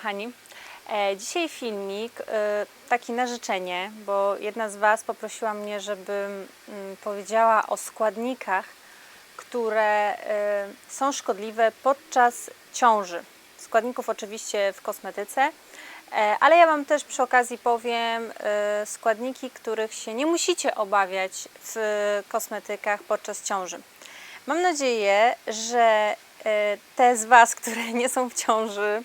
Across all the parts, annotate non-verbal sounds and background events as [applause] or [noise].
Kochani. E, dzisiaj filmik e, taki na życzenie, bo jedna z Was poprosiła mnie, żebym mm, powiedziała o składnikach, które e, są szkodliwe podczas ciąży. Składników oczywiście w kosmetyce, ale ja Wam też przy okazji powiem składniki, których się nie musicie obawiać w kosmetykach podczas ciąży. Mam nadzieję, że te z Was, które nie są w ciąży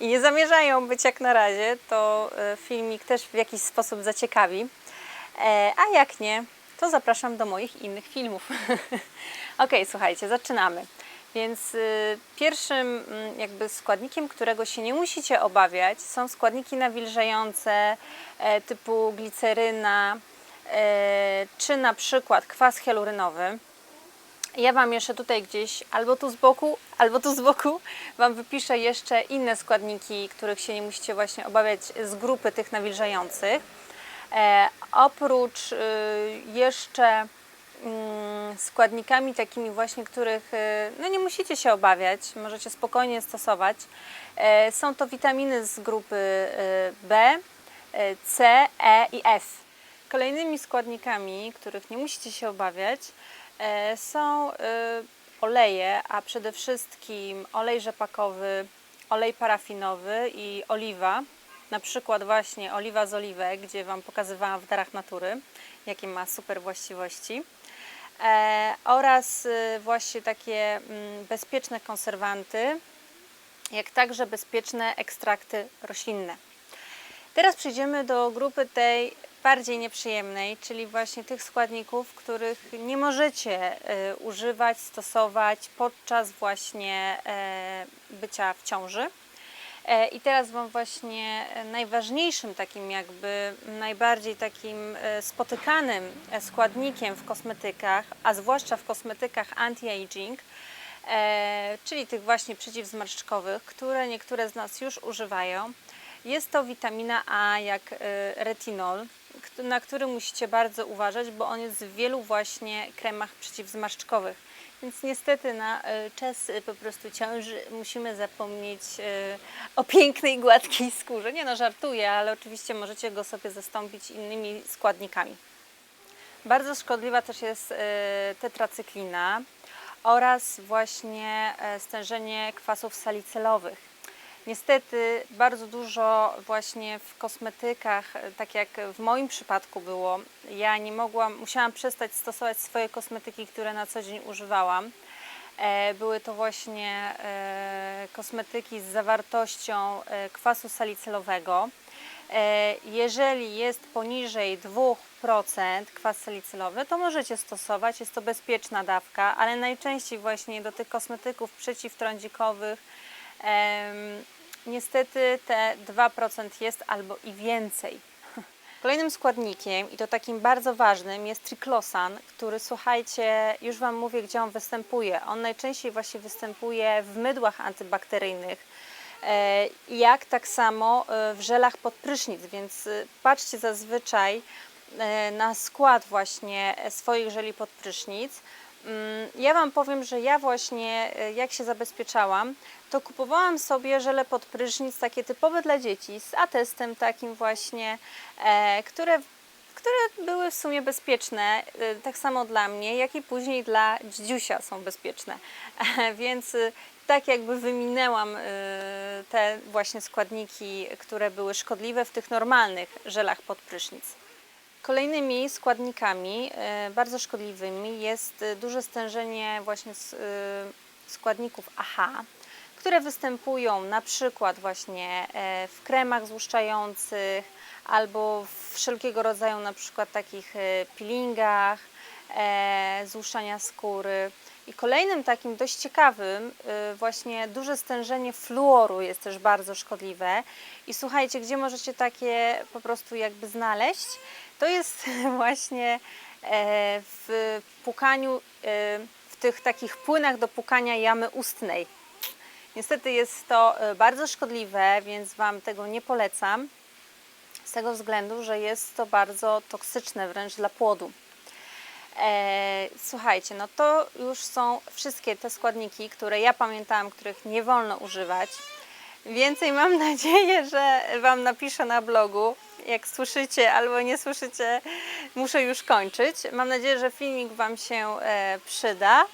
i nie zamierzają być jak na razie, to e, filmik też w jakiś sposób zaciekawi. E, A jak nie, to zapraszam do moich innych filmów. [laughs] ok, słuchajcie, zaczynamy. Więc y, pierwszym mm, jakby składnikiem, którego się nie musicie obawiać, są składniki nawilżające e, typu gliceryna e, czy na przykład kwas hialurynowy. Ja Wam jeszcze tutaj gdzieś, albo tu z boku, albo tu z boku, Wam wypiszę jeszcze inne składniki, których się nie musicie właśnie obawiać z grupy tych nawilżających. E, oprócz y, jeszcze mm, składnikami takimi właśnie, których y, no nie musicie się obawiać, możecie spokojnie stosować, e, są to witaminy z grupy y, B, y, C, E i F. Kolejnymi składnikami, których nie musicie się obawiać, są y, oleje, a przede wszystkim olej rzepakowy, olej parafinowy i oliwa. Na przykład właśnie oliwa z oliwek, gdzie Wam pokazywałam w darach natury, jakie ma super właściwości. E, oraz y, właśnie takie mm, bezpieczne konserwanty, jak także bezpieczne ekstrakty roślinne. Teraz przejdziemy do grupy tej bardziej nieprzyjemnej, czyli właśnie tych składników, których nie możecie e, używać, stosować podczas właśnie e, bycia w ciąży. E, I teraz Wam właśnie najważniejszym takim jakby, najbardziej takim spotykanym składnikiem w kosmetykach, a zwłaszcza w kosmetykach anti-aging, czyli tych właśnie przeciwzmarszczkowych, które niektóre z nas już używają, jest to witamina A jak e, retinol, na który musicie bardzo uważać, bo on jest w wielu właśnie kremach przeciwzmarszczkowych. Więc niestety na e, czas e, po prostu ciąży musimy zapomnieć o pięknej, gładkiej skórze. Nie no, żartuję, ale oczywiście możecie go sobie zastąpić innymi składnikami. Bardzo szkodliwa też jest tetracyklina oraz właśnie e, stężenie kwasów salicylowych. Niestety bardzo dużo właśnie w kosmetykach, tak jak w moim przypadku było, ja nie mogłam, musiałam przestać stosować swoje kosmetyki, które na co dzień używałam. E, Były to właśnie e, kosmetyki z zawartością e, kwasu salicylowego. Jeżeli jest poniżej 2% kwas salicylowy, to możecie stosować, jest to bezpieczna dawka, ale najczęściej właśnie do tych kosmetyków przeciwtrądzikowych niestety te 2% jest albo i więcej. [laughs] Kolejnym składnikiem, i to takim bardzo ważnym, jest triklosan, który słuchajcie, już Wam mówię, gdzie on występuje. On najczęściej właśnie występuje w mydłach antybakteryjnych, e, jak tak samo e, w żelach pod prysznic, więc e, patrzcie zazwyczaj na skład właśnie swoich żeli pod prysznic. Mm, Ja Wam powiem, że ja właśnie e, jak się zabezpieczałam, to kupowałam sobie żele pod prysznic takie typowe dla dzieci z atestem takim właśnie, e, które, które były w sumie bezpieczne, e, tak samo dla mnie, jak i później dla dzidziusia są bezpieczne. [laughs] Więc tak jakby wyminęłam te właśnie składniki, które były szkodliwe w tych normalnych żelach pod prysznic. Kolejnymi składnikami e, bardzo szkodliwymi jest e, duże stężenie właśnie e, składników AHA, które występują na przykład właśnie w kremach złuszczających albo w wszelkiego rodzaju na przykład takich peelingach, złuszczania skóry. I kolejnym takim dość ciekawym, właśnie duże stężenie fluoru jest też bardzo szkodliwe. I słuchajcie, gdzie możecie takie po prostu jakby znaleźć? To jest [laughs] właśnie e, w pukaniu, e, w tych takich płynach do pukania jamy ustnej. Niestety jest to e, bardzo szkodliwe, więc Wam tego nie polecam. Z tego względu, że jest to bardzo toksyczne wręcz dla płodu. Słuchajcie, no to już są wszystkie te składniki, które ja pamiętałam, których nie wolno używać. Więcej mam [laughs] nadzieję, że Wam napiszę na blogu. Jak słyszycie albo nie słyszycie, muszę już kończyć. Mam nadzieję, że filmik Wam się e, przyda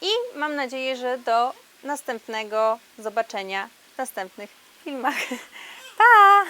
I, mam nadzieję, że do następnego zobaczenia w następnych filmach. [laughs] Pa!